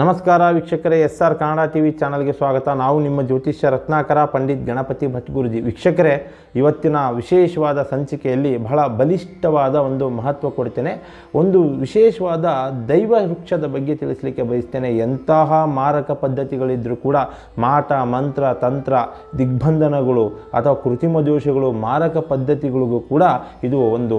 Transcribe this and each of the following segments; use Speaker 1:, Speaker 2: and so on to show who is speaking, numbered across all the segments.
Speaker 1: ನಮಸ್ಕಾರ ವೀಕ್ಷಕರೇ S R Kannada T V ಚಾನಲ್ಗೆ ಸ್ವಾಗತ. ನಾವು ನಿಮ್ಮ ಜ್ಯೋತಿಷ್ಯ ರತ್ನಾಕರ ಪಂಡಿತ್ ಗಣಪತಿ ಭಟ್ ಗುರುಜಿ ವೀಕ್ಷಕರೇ, ಇವತ್ತಿನ ವಿಶೇಷವಾದ ಸಂಚಿಕೆಯಲ್ಲಿ ಬಹಳ ಬಲಿಷ್ಠವಾದ ಒಂದು ಮಹತ್ವ ಕೊಡ್ತೇನೆ. ಒಂದು ವಿಶೇಷವಾದ ದೈವ ವೃಕ್ಷದ ಬಗ್ಗೆ ತಿಳಿಸಲಿಕ್ಕೆ ಬಯಸ್ತೇನೆ. ಎಂತಹ ಮಾರಕ ಪದ್ಧತಿಗಳಿದ್ದರೂ ಕೂಡ ಮಾಟ, ಮಂತ್ರ, ತಂತ್ರ, ದಿಗ್ಬಂಧನಗಳು ಅಥವಾ ಕೃತಿಮ ದೋಷಗಳು ಮಾರಕ ಪದ್ಧತಿಗಳಿಗೂ ಕೂಡ ಇದು ಒಂದು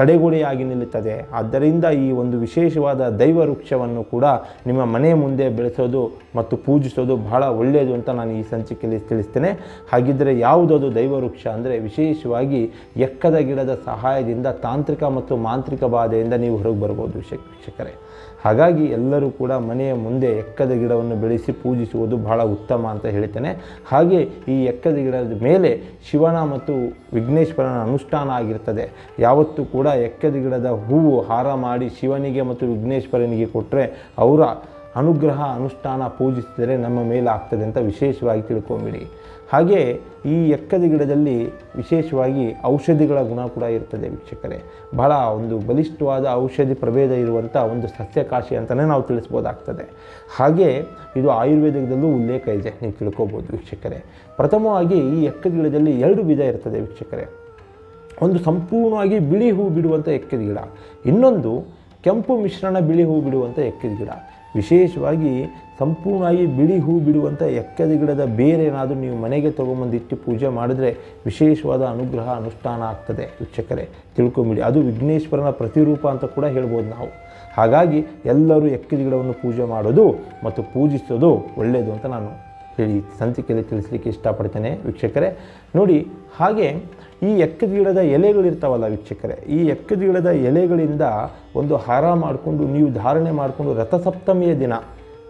Speaker 1: ತಡೆಗೋಡೆಯಾಗಿ ನಿಲ್ಲುತ್ತದೆ. ಆದ್ದರಿಂದ ಈ ಒಂದು ವಿಶೇಷವಾದ ದೈವ ವೃಕ್ಷವನ್ನು ಕೂಡ ನಿಮ್ಮ ಮನೆ ಮುಂದೆ ಬೆಳೆಸೋದು ಮತ್ತು ಪೂಜಿಸೋದು ಬಹಳ ಒಳ್ಳೆಯದು ಅಂತ ನಾನು ಈ ಸಂಚಿಕೆಯಲ್ಲಿ ತಿಳಿಸ್ತೇನೆ. ಹಾಗಿದ್ದರೆ ಯಾವುದದು ದೈವ ವೃಕ್ಷ ಅಂದರೆ ವಿಶೇಷವಾಗಿ ಎಕ್ಕದ ಗಿಡದ ಸಹಾಯದಿಂದ ತಾಂತ್ರಿಕ ಮತ್ತು ಮಾಂತ್ರಿಕ ಬಾಧೆಯಿಂದ ನೀವು ಹೊರಗೆ ಬರ್ಬೋದು ವೀಕ್ಷ- ವೀಕ್ಷಕರೇ. ಹಾಗಾಗಿ ಎಲ್ಲರೂ ಕೂಡ ಮನೆಯ ಮುಂದೆ ಎಕ್ಕದ ಗಿಡವನ್ನು ಬೆಳೆಸಿ ಪೂಜಿಸುವುದು ಬಹಳ ಉತ್ತಮ ಅಂತ ಹೇಳ್ತೇನೆ. ಹಾಗೆ ಈ ಎಕ್ಕದ ಗಿಡದ ಮೇಲೆ ಶಿವನ ಮತ್ತು ವಿಘ್ನೇಶ್ವರನ ಅನುಷ್ಠಾನ ಆಗಿರ್ತದೆ. ಯಾವತ್ತೂ ಕೂಡ ಎಕ್ಕದ ಗಿಡದ ಹೂವು ಹಾರ ಮಾಡಿ ಶಿವನಿಗೆ ಮತ್ತು ವಿಘ್ನೇಶ್ವರನಿಗೆ ಕೊಟ್ಟರೆ ಅವರ ಅನುಗ್ರಹ ಅನುಷ್ಠಾನ ಪೂಜಿಸಿದರೆ ನಮ್ಮ ಮೇಲೆ ಆಗ್ತದೆ ಅಂತ ವಿಶೇಷವಾಗಿ ತಿಳ್ಕೊಂಬಿಡಿ. ಹಾಗೆ ಈ ಎಕ್ಕದ ಗಿಡದಲ್ಲಿ ವಿಶೇಷವಾಗಿ ಔಷಧಿಗಳ ಗುಣ ಕೂಡ ಇರ್ತದೆ ವೀಕ್ಷಕರೇ. ಬಹಳ ಒಂದು ಬಲಿಷ್ಠವಾದ ಔಷಧಿ ಪ್ರಭೇದ ಇರುವಂಥ ಒಂದು ಸಸ್ಯಕಾಶಿ ಅಂತಲೇ ನಾವು ತಿಳಿಸ್ಬೋದಾಗ್ತದೆ. ಹಾಗೆ ಇದು ಆಯುರ್ವೇದದಲ್ಲೂ ಉಲ್ಲೇಖ ಇದೆ, ನೀವು ತಿಳ್ಕೊಬೋದು ವೀಕ್ಷಕರೇ. ಪ್ರಥಮವಾಗಿ ಈ ಎಕ್ಕದ ಗಿಡದಲ್ಲಿ ಎರಡು ವಿಧ ಇರ್ತದೆ ವೀಕ್ಷಕರೇ. ಒಂದು ಸಂಪೂರ್ಣವಾಗಿ ಬಿಳಿ ಹೂ ಬಿಡುವಂಥ ಎಕ್ಕದ ಗಿಡ. ಇನ್ನೊಂದು ಕೆಂಪು ಮಿಶ್ರಣ ಬಿಳಿ ಹೂ ಬಿಡುವಂಥ ಎಕ್ಕದ ಗಿಡ. ವಿಶೇಷವಾಗಿ ಸಂಪೂರ್ಣವಾಗಿ ಬಿಳಿ ಹೂ ಬಿಡುವಂಥ ಎಕ್ಕದ ಗಿಡದ ಬೇರೆ ಏನಾದರೂ ನೀವು ಮನೆಗೆ ತೊಗೊಂಬಂದಿಟ್ಟು ಪೂಜೆ ಮಾಡಿದ್ರೆ ವಿಶೇಷವಾದ ಅನುಗ್ರಹ, ಅನುಷ್ಠಾನ ಆಗ್ತದೆ ವೀಕ್ಷಕರೇ. ತಿಳ್ಕೊಂಬಿಡಿ, ಅದು ವಿಘ್ನೇಶ್ವರನ ಪ್ರತಿರೂಪ ಅಂತ ಕೂಡ ಹೇಳ್ಬೋದು ನಾವು. ಹಾಗಾಗಿ ಎಲ್ಲರೂ ಎಕ್ಕದ ಗಿಡವನ್ನು ಪೂಜೆ ಮಾಡೋದು ಮತ್ತು ಪೂಜಿಸೋದು ಒಳ್ಳೆಯದು ಅಂತ ನಾನು ಹೇಳಿ ಸಂಚಿಕೆಯಲ್ಲಿ ತಿಳಿಸ್ಲಿಕ್ಕೆ ಇಷ್ಟಪಡ್ತೇನೆ ವೀಕ್ಷಕರೇ. ನೋಡಿ, ಹಾಗೆ ಈ ಎಕ್ಕದ ಗಿಡದ ಎಲೆಗಳಿರ್ತಾವಲ್ಲ ವೀಕ್ಷಕರೇ, ಈ ಎಕ್ಕದ ಎಲೆಗಳಿಂದ ಒಂದು ಹಾರ ಮಾಡಿಕೊಂಡು ನೀವು ಧಾರಣೆ ಮಾಡಿಕೊಂಡು ರಥಸಪ್ತಮಿಯ ದಿನ,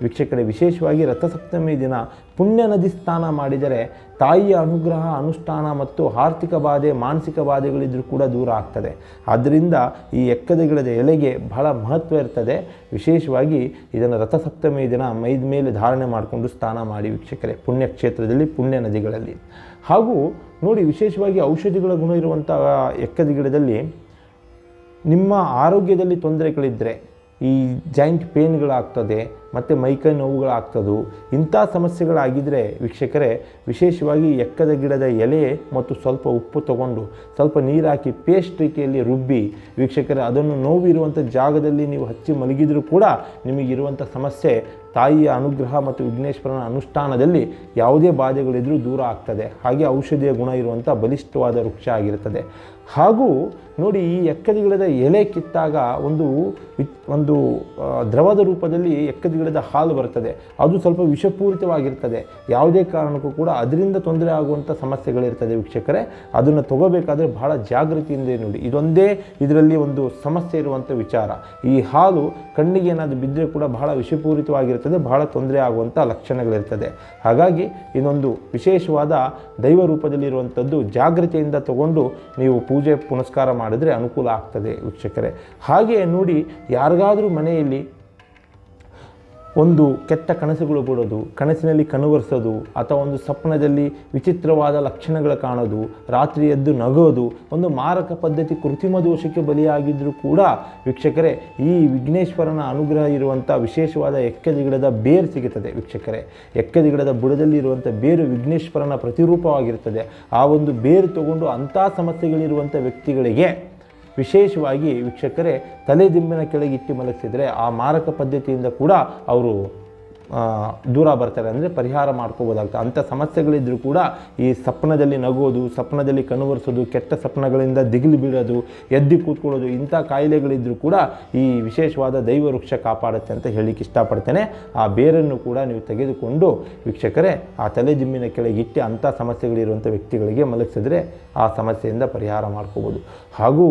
Speaker 1: ವೀಕ್ಷಕರೇ, ವಿಶೇಷವಾಗಿ ರಥಸಪ್ತಮಿ ದಿನ ಪುಣ್ಯ ನದಿ ಸ್ನಾನ ಮಾಡಿದರೆ ತಾಯಿಯ ಅನುಗ್ರಹ, ಅನುಷ್ಠಾನ ಮತ್ತು ಆರ್ಥಿಕ ಬಾಧೆ, ಮಾನಸಿಕ ಬಾಧೆಗಳಿದ್ರೂ ಕೂಡ ದೂರ ಆಗ್ತದೆ. ಆದ್ದರಿಂದ ಈ ಎಕ್ಕದ ಗಿಡದ ಎಲೆಗೆ ಬಹಳ ಮಹತ್ವ ಇರ್ತದೆ. ವಿಶೇಷವಾಗಿ ಇದನ್ನು ರಥಸಪ್ತಮಿ ದಿನ ಮೈದ ಮೇಲೆ ಧಾರಣೆ ಮಾಡಿಕೊಂಡು ಸ್ನಾನ ಮಾಡಿ ವೀಕ್ಷಕರೇ, ಪುಣ್ಯಕ್ಷೇತ್ರದಲ್ಲಿ, ಪುಣ್ಯ ನದಿಗಳಲ್ಲಿ. ಹಾಗೂ ನೋಡಿ, ವಿಶೇಷವಾಗಿ ಔಷಧಿಗಳ ಗುಣ ಇರುವಂಥ ಎಕ್ಕದ ಗಿಡದಲ್ಲಿ ನಿಮ್ಮ ಆರೋಗ್ಯದಲ್ಲಿ ತೊಂದರೆಗಳಿದ್ದರೆ ಈ ಜಾಯಿಂಟ್ ಪೇನ್ಗಳಾಗ್ತದೆ, ಮತ್ತು ಮೈಕೈ ನೋವುಗಳಾಗ್ತದು, ಇಂಥ ಸಮಸ್ಯೆಗಳಾಗಿದ್ದರೆ ವೀಕ್ಷಕರೇ, ವಿಶೇಷವಾಗಿ ಎಕ್ಕದ ಗಿಡದ ಎಲೆ ಮತ್ತು ಸ್ವಲ್ಪ ಉಪ್ಪು ತಗೊಂಡು, ಸ್ವಲ್ಪ ನೀರು ಹಾಕಿ ಪೇಸ್ಟ್ ರೀತಿಯಲ್ಲಿ ರುಬ್ಬಿ, ವೀಕ್ಷಕರೇ, ಅದನ್ನು ನೋವಿರುವಂಥ ಜಾಗದಲ್ಲಿ ನೀವು ಹಚ್ಚಿ ಮಲಗಿದರೂ ಕೂಡ ನಿಮಗಿರುವಂಥ ಸಮಸ್ಯೆ ತಾಯಿಯ ಅನುಗ್ರಹ ಮತ್ತು ವಿಘ್ನೇಶ್ವರನ ಅನುಷ್ಠಾನದಲ್ಲಿ ಯಾವುದೇ ಬಾಧೆಗಳಿದ್ರೂ ದೂರ ಆಗ್ತದೆ. ಹಾಗೆ ಔಷಧಿಯ ಗುಣ ಇರುವಂಥ ಬಲಿಷ್ಠವಾದ ವೃಕ್ಷ ಆಗಿರುತ್ತದೆ. ಹಾಗೂ ನೋಡಿ ಈ ಎಕ್ಕದಿಗಿಡದ ಎಲೆ ಕಿತ್ತಾಗ ಒಂದು ಒಂದು ದ್ರವದ ರೂಪದಲ್ಲಿ ಎಕ್ಕದಿಗಿಡದ ಹಾಲು ಬರ್ತದೆ ಅದು ಸ್ವಲ್ಪ ವಿಷಪೂರಿತವಾಗಿರ್ತದೆ. ಯಾವುದೇ ಕಾರಣಕ್ಕೂ ಕೂಡ ಅದರಿಂದ ತೊಂದರೆ ಆಗುವಂಥ ಸಮಸ್ಯೆಗಳಿರ್ತದೆ ವೀಕ್ಷಕರೇ. ಅದನ್ನು ತಗೋಬೇಕಾದ್ರೆ ಬಹಳ ಜಾಗೃತಿಯಿಂದ ನೋಡಿ. ಇದೊಂದೇ ಇದರಲ್ಲಿ ಒಂದು ಸಮಸ್ಯೆ ಇರುವಂಥ ವಿಚಾರ. ಈ ಹಾಲು ಕಣ್ಣಿಗೆ ಏನಾದರೂ ಬಿದ್ದರೆ ಕೂಡ ಬಹಳ ವಿಷಪೂರಿತವಾಗಿರ್ತದೆ ಬಹಳ ತೊಂದರೆ ಆಗುವಂಥ ಲಕ್ಷಣಗಳಿರ್ತದೆ. ಹಾಗಾಗಿ ಇದೊಂದು ವಿಶೇಷವಾದ ದೈವ ರೂಪದಲ್ಲಿರುವಂಥದ್ದು ಜಾಗ್ರತೆಯಿಂದ ತಗೊಂಡು ನೀವು ಪೂಜೆ ಪುನಸ್ಕಾರ ಮಾಡಿದರೆ ಅನುಕೂಲ ಆಗ್ತದೆ ವೀಕ್ಷಕರೇ. ಹಾಗೆ ನೋಡಿ ಯಾರಿಗಾದರೂ ಮನೆಯಲ್ಲಿ ಒಂದು ಕೆಟ್ಟ ಕನಸುಗಳು ಬಿಡೋದು, ಕನಸಿನಲ್ಲಿ ಕನುವರ್ಸೋದು, ಅಥವಾ ಒಂದು ಸ್ವಪ್ನದಲ್ಲಿ ವಿಚಿತ್ರವಾದ ಲಕ್ಷಣಗಳು ಕಾಣೋದು, ರಾತ್ರಿ ಎದ್ದು ನಗೋದು, ಒಂದು ಮಾರಕ ಪದ್ಧತಿ ಕೃತ್ರಿಮ ದೋಷಕ್ಕೆ ಬಲಿಯಾಗಿದ್ದರೂ ಕೂಡ ವೀಕ್ಷಕರೇ, ಈ ವಿಘ್ನೇಶ್ವರನ ಅನುಗ್ರಹ ಇರುವಂಥ ವಿಶೇಷವಾದ ಎಕ್ಕದ ಗಿಡದ ಬೇರು ಸಿಗುತ್ತದೆ ವೀಕ್ಷಕರೇ. ಎಕ್ಕದ ಗಿಡದ ಬುಡದಲ್ಲಿ ಇರುವಂಥ ಬೇರು ವಿಘ್ನೇಶ್ವರನ ಪ್ರತಿರೂಪವಾಗಿರುತ್ತದೆ. ಆ ಒಂದು ಬೇರು ತಗೊಂಡು ಅಂಥ ಸಮಸ್ಯೆಗಳಿರುವಂಥ ವ್ಯಕ್ತಿಗಳಿಗೆ ವಿಶೇಷವಾಗಿ ವೀಕ್ಷಕರೇ, ತಲೆದಿಂಬಿನ ಕೆಳಗೆ ಇಟ್ಟು ಮಲಗಿಸಿದರೆ ಆ ಮಾರಕ ಪದ್ಧತಿಯಿಂದ ಕೂಡ ಅವರು ದೂರ ಬರ್ತಾರೆ. ಅಂದರೆ ಪರಿಹಾರ ಮಾಡ್ಕೋಬೋದಾಗ್ತದೆ. ಅಂಥ ಸಮಸ್ಯೆಗಳಿದ್ದರೂ ಕೂಡ ಈ ಸ್ವಪ್ನದಲ್ಲಿ ನಗೋದು ಸ್ವಪ್ನದಲ್ಲಿ ಕಣವರಿಸೋದು, ಕೆಟ್ಟ ಸ್ವಪ್ನಗಳಿಂದ ದಿಗಿಲು ಬೀಳೋದು, ಎದ್ದು ಕೂತ್ಕೊಳ್ಳೋದು, ಇಂಥ ಕಾಯಿಲೆಗಳಿದ್ದರೂ ಕೂಡ ಈ ವಿಶೇಷವಾದ ದೈವ ವೃಕ್ಷ ಕಾಪಾಡುತ್ತೆ ಅಂತ ಹೇಳಲಿಕ್ಕೆ ಇಷ್ಟಪಡ್ತೇನೆ. ಆ ಬೇರನ್ನು ಕೂಡ ನೀವು ತೆಗೆದುಕೊಂಡು ವೀಕ್ಷಕರೇ, ಆ ತಲೆದಿಂಬಿನ ಕೆಳಗೆ ಇಟ್ಟು ಅಂಥ ಸಮಸ್ಯೆಗಳಿರುವಂಥ ವ್ಯಕ್ತಿಗಳಿಗೆ ಮಲಗಿಸಿದ್ರೆ ಆ ಸಮಸ್ಯೆಯಿಂದ ಪರಿಹಾರ ಮಾಡ್ಕೋಬೋದು. ಹಾಗೂ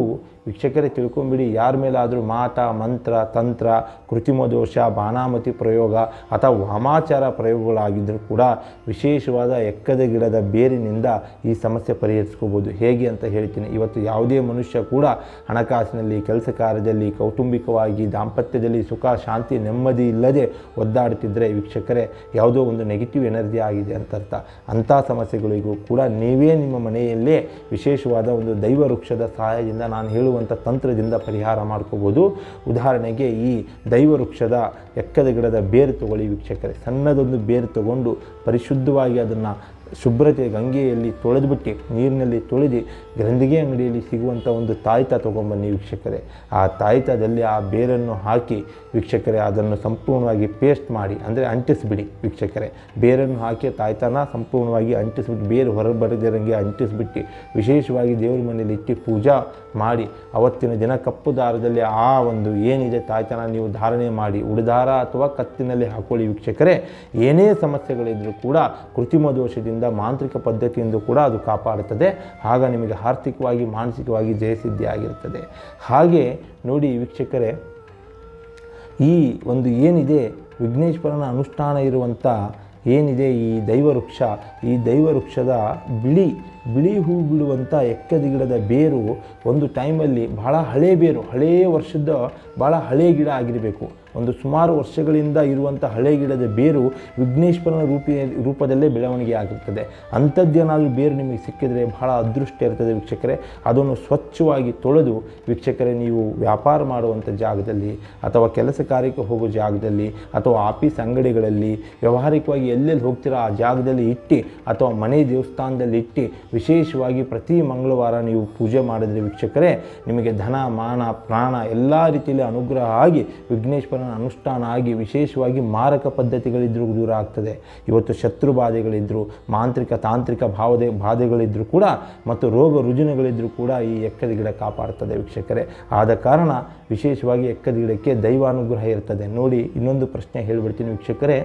Speaker 1: ವೀಕ್ಷಕರೇ ತಿಳ್ಕೊಂಬಿಡಿ, ಯಾರ ಮೇಲಾದರೂ ಮಾತ, ಮಂತ್ರ, ತಂತ್ರ, ಕೃತಿಮ ದೋಷ, ಬಾನಾಮತಿ ಪ್ರಯೋಗ ಅಥವಾ ವಾಮಾಚಾರ ಪ್ರಯೋಗಗಳಾಗಿದ್ದರೂ ಕೂಡ ವಿಶೇಷವಾದ ಎಕ್ಕದ ಗಿಡದ ಬೇರಿನಿಂದ ಈ ಸಮಸ್ಯೆ ಪರಿಹರಿಸ್ಕೋಬೋದು. ಹೇಗೆ ಅಂತ ಹೇಳ್ತೀನಿ. ಇವತ್ತು ಯಾವುದೇ ಮನುಷ್ಯ ಕೂಡ ಹಣಕಾಸಿನಲ್ಲಿ, ಕೆಲಸ ಕಾರ್ಯದಲ್ಲಿ, ಕೌಟುಂಬಿಕವಾಗಿ, ದಾಂಪತ್ಯದಲ್ಲಿ ಸುಖ, ಶಾಂತಿ, ನೆಮ್ಮದಿ ಇಲ್ಲದೆ ಒದ್ದಾಡುತ್ತಿದ್ದರೆ ವೀಕ್ಷಕರೇ ಯಾವುದೋ ಒಂದು ನೆಗೆಟಿವ್ ಎನರ್ಜಿ ಆಗಿದೆ ಅಂತ ಅರ್ಥ. ಅಂಥ ಸಮಸ್ಯೆಗಳಿಗೂ ಕೂಡ ನೀವೇ ನಿಮ್ಮ ಮನೆಯಲ್ಲೇ ವಿಶೇಷವಾದ ಒಂದು ದೈವ ವೃಕ್ಷದ ಸಹಾಯದಿಂದ ನಾನು ಹೇಳುವ ಹೇಳುವಂಥ ತಂತ್ರದಿಂದ ಪರಿಹಾರ ಮಾಡ್ಕೋಬೋದು. ಉದಾಹರಣೆಗೆ ಈ ದೈವ ವೃಕ್ಷದ ಎಕ್ಕದ ಗಿಡದ ಬೇರು ತಗೊಳ್ಳಿ ವೀಕ್ಷಕರೇ. ಸಣ್ಣದೊಂದು ಬೇರು ತಗೊಂಡು ಪರಿಶುದ್ಧವಾಗಿ ಅದನ್ನು ಶುಭ್ರತೆ ಗಂಗೆಯಲ್ಲಿ ತೊಳೆದುಬಿಟ್ಟು ನೀರಿನಲ್ಲಿ ತೊಳೆದು ಗ್ರಂಥಿಗೆ ಅಂಗಡಿಯಲ್ಲಿ ಸಿಗುವಂಥ ಒಂದು ತಾಯ್ತ ತೊಗೊಂಬನ್ನಿ ವೀಕ್ಷಕರೇ. ಆ ತಾಯ್ತದಲ್ಲಿ ಆ ಬೇರನ್ನು ಹಾಕಿ ವೀಕ್ಷಕರೇ, ಅದನ್ನು ಸಂಪೂರ್ಣವಾಗಿ ಪೇಸ್ಟ್ ಮಾಡಿ, ಅಂದರೆ ಅಂಟಿಸಿಬಿಡಿ ವೀಕ್ಷಕರೇ. ಬೇರನ್ನು ಹಾಕಿ ತಾಯ್ತನ ಸಂಪೂರ್ಣವಾಗಿ ಅಂಟಿಸಿಬಿಟ್ಟು, ಬೇರು ಹೊರಬರದಿರಂಗೆ ಅಂಟಿಸಿಬಿಟ್ಟು, ವಿಶೇಷವಾಗಿ ದೇವರ ಮನೆಯಲ್ಲಿ ಇಟ್ಟು ಪೂಜಾ ಮಾಡಿ, ಅವತ್ತಿನ ದಿನ ಕಪ್ಪು ದಾರದಲ್ಲಿ ಆ ಒಂದು ಏನಿದೆ ತಾಯ್ತನ ನೀವು ಧಾರಣೆ ಮಾಡಿ, ಉಡಿದಾರ ಅಥವಾ ಕತ್ತಿನಲ್ಲಿ ಹಾಕೊಳ್ಳಿ ವೀಕ್ಷಕರೇ. ಏನೇ ಸಮಸ್ಯೆಗಳಿದ್ದರೂ ಕೂಡ ಕೃತಿಮ ದೋಷದಿಂದ ಮಾಂತ್ರಿಕ ಪದ್ಧತಿಯಿಂದ ಕೂಡ ಅದು ಕಾಪಾಡುತ್ತದೆ. ಆಗ ನಿಮಗೆ ಆರ್ಥಿಕವಾಗಿ, ಮಾನಸಿಕವಾಗಿ ಜಯಸಿದ್ಧಿ ಆಗಿರುತ್ತದೆ. ಹಾಗೆ ನೋಡಿ ವೀಕ್ಷಕರೇ, ಈ ಒಂದು ಏನಿದೆ, ವಿಘ್ನೇಶ್ವರನ ಅನುಷ್ಠಾನ ಇರುವಂಥ ಏನಿದೆ ಈ ದೈವವೃಕ್ಷ, ಈ ದೈವವೃಕ್ಷದ ಬಿಳಿ ಬಿಳಿ ಹೂ ಬಿಡುವಂಥ ಎಕ್ಕದ ಗಿಡದ ಬೇರು ಒಂದು ಟೈಮಲ್ಲಿ ಭಾಳ ಹಳೆ ಬೇರು, ಹಳೇ ವರ್ಷದ ಭಾಳ ಹಳೆ ಗಿಡ ಆಗಿರಬೇಕು. ಒಂದು ಸುಮಾರು ವರ್ಷಗಳಿಂದ ಇರುವಂಥ ಹಳೆ ಗಿಡದ ಬೇರು ವಿಘ್ನೇಶ್ವರನ ರೂಪಿ ರೂಪದಲ್ಲೇ ಬೆಳವಣಿಗೆ ಆಗಿರ್ತದೆ ಅಂಥದ್ದೇನಾದರೂ ಬೇರು ನಿಮಗೆ ಸಿಕ್ಕಿದರೆ ಬಹಳ ಅದೃಷ್ಟ ಇರ್ತದೆ ವೀಕ್ಷಕರೇ. ಅದನ್ನು ಸ್ವಚ್ಛವಾಗಿ ತೊಳೆದು ವೀಕ್ಷಕರೇ, ನೀವು ವ್ಯಾಪಾರ ಮಾಡುವಂಥ ಜಾಗದಲ್ಲಿ ಅಥವಾ ಕೆಲಸ ಕಾರ್ಯಕ್ಕೆ ಹೋಗೋ ಜಾಗದಲ್ಲಿ ಅಥವಾ ಆಫೀಸ್ ಅಂಗಡಿಗಳಲ್ಲಿ ವ್ಯಾವಹಾರಿಕವಾಗಿ ಎಲ್ಲೆಲ್ಲಿ ಹೋಗ್ತೀರೋ ಆ ಜಾಗದಲ್ಲಿ ಇಟ್ಟು ಅಥವಾ ಮನೆ ದೇವಸ್ಥಾನದಲ್ಲಿ ಇಟ್ಟು ವಿಶೇಷವಾಗಿ ಪ್ರತಿ ಮಂಗಳವಾರ ನೀವು ಪೂಜೆ ಮಾಡಿದರೆ ವೀಕ್ಷಕರೇ, ನಿಮಗೆ ಧನ, ಮಾನ, ಪ್ರಾಣ ಎಲ್ಲ ರೀತಿಯಲ್ಲಿ ಅನುಗ್ರಹ ಆಗಿ ವಿಘ್ನೇಶ್ವರನ ಅನುಷ್ಠಾನ ಆಗಿ ವಿಶೇಷವಾಗಿ ಮಾರಕ ಪದ್ಧತಿಗಳಿದ್ದರೂ ದೂರ ಆಗ್ತದೆ. ಇವತ್ತು ಶತ್ರು ಬಾಧೆಗಳಿದ್ದರೂ ಮಾಂತ್ರಿಕ ತಾಂತ್ರಿಕ ಭಾವದೆ ಬಾಧೆಗಳಿದ್ದರೂ ಕೂಡ ಮತ್ತು ರೋಗ ರುಜಿನಗಳಿದ್ದರೂ ಕೂಡ ಈ ಎಕ್ಕದ ಗಿಡ ಕಾಪಾಡ್ತದೆ ವೀಕ್ಷಕರೇ. ಆದ ಕಾರಣ ವಿಶೇಷವಾಗಿ ಎಕ್ಕದ ಗಿಡಕ್ಕೆ ದೈವಾನುಗ್ರಹ ಇರ್ತದೆ. ನೋಡಿ, ಇನ್ನೊಂದು ಪ್ರಶ್ನೆ ಹೇಳಿಬಿಡ್ತೀನಿ ವೀಕ್ಷಕರೇ.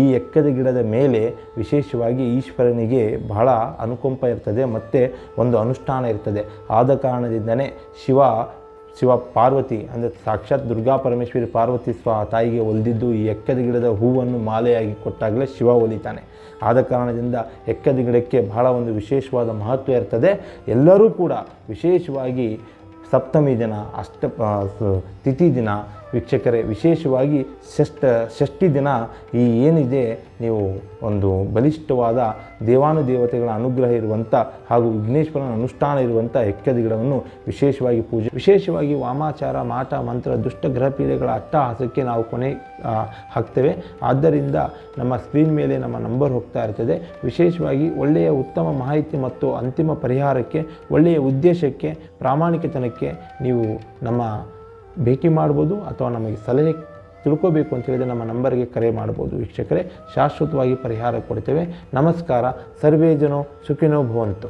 Speaker 1: ಈ ಎಕ್ಕದ ಗಿಡದ ಮೇಲೆ ವಿಶೇಷವಾಗಿ ಈಶ್ವರನಿಗೆ ಬಹಳ ಅನುಕಂಪ ಇರ್ತದೆ, ಮತ್ತು ಒಂದು ಅನುಷ್ಠಾನ ಇರ್ತದೆ. ಆದ ಕಾರಣದಿಂದನೇ ಶಿವ ಶಿವ ಪಾರ್ವತಿ, ಅಂದರೆ ಸಾಕ್ಷಾತ್ ದುರ್ಗಾ ಪರಮೇಶ್ವರಿ ಪಾರ್ವತಿ ಸ್ವ ತಾಯಿಗೆ ಒಲಿದಿದ್ದು ಈ ಎಕ್ಕದ ಗಿಡದ ಹೂವನ್ನು ಮಾಲೆಯಾಗಿ ಕೊಟ್ಟಾಗಲೇ ಶಿವ ಒಲಿತಾನೆ. ಆದ ಕಾರಣದಿಂದ ಎಕ್ಕದ ಗಿಡಕ್ಕೆ ಬಹಳ ಒಂದು ವಿಶೇಷವಾದ ಮಹತ್ವ ಇರ್ತದೆ. ಎಲ್ಲರೂ ಕೂಡ ವಿಶೇಷವಾಗಿ ಸಪ್ತಮಿ ದಿನ, ಅಷ್ಟ ತಿಥಿ ದಿನ ವೀಕ್ಷಕರೇ, ವಿಶೇಷವಾಗಿ ಷಷ್ಠ, ಷಷ್ಠಿ ದಿನ ಈ ಏನಿದೆ, ನೀವು ಒಂದು ಬಲಿಷ್ಠವಾದ ದೇವಾನುದೇವತೆಗಳ ಅನುಗ್ರಹ ಇರುವಂಥ ಹಾಗೂ ವಿಘ್ನೇಶ್ವರನ ಅನುಷ್ಠಾನ ಇರುವಂಥ ಎಕ್ಕದ ಗಿಡವನ್ನು ವಿಶೇಷವಾಗಿ ಪೂಜೆ, ವಿಶೇಷವಾಗಿ ವಾಮಾಚಾರ, ಮಾಟ, ಮಂತ್ರ, ದುಷ್ಟ ಗ್ರಹಪೀಡೆಗಳ ಅಟ್ಟಹಾಸಕ್ಕೆ ನಾವು ಕೊನೆ ಹಾಕ್ತೇವೆ. ಆದ್ದರಿಂದ ನಮ್ಮ ಸ್ಕ್ರೀನ್ ಮೇಲೆ ನಮ್ಮ ನಂಬರ್ ಹೋಗ್ತಾ ಇರ್ತದೆ. ವಿಶೇಷವಾಗಿ ಒಳ್ಳೆಯ ಉತ್ತಮ ಮಾಹಿತಿ ಮತ್ತು ಅಂತಿಮ ಪರಿಹಾರಕ್ಕೆ, ಒಳ್ಳೆಯ ಉದ್ದೇಶಕ್ಕೆ, ಪ್ರಾಮಾಣಿಕತನಕ್ಕೆ ನೀವು ನಮ್ಮ ಭೇಟಿ ಮಾಡ್ಬೋದು ಅಥವಾ ನಮಗೆ ಸಲಹೆ ತಿಳ್ಕೋಬೇಕು ಅಂತ ಹೇಳಿದರೆ ನಮ್ಮ ನಂಬರ್ಗೆ ಕರೆ ಮಾಡ್ಬೋದು. ವೀಕ್ಷಕರೇ, ಶಾಶ್ವತವಾಗಿ ಪರಿಹಾರ ಕೊಡ್ತೇವೆ. ನಮಸ್ಕಾರ. ಸರ್ವೇ ಜನೋ ಸುಖಿನೋ ಭವಂತು.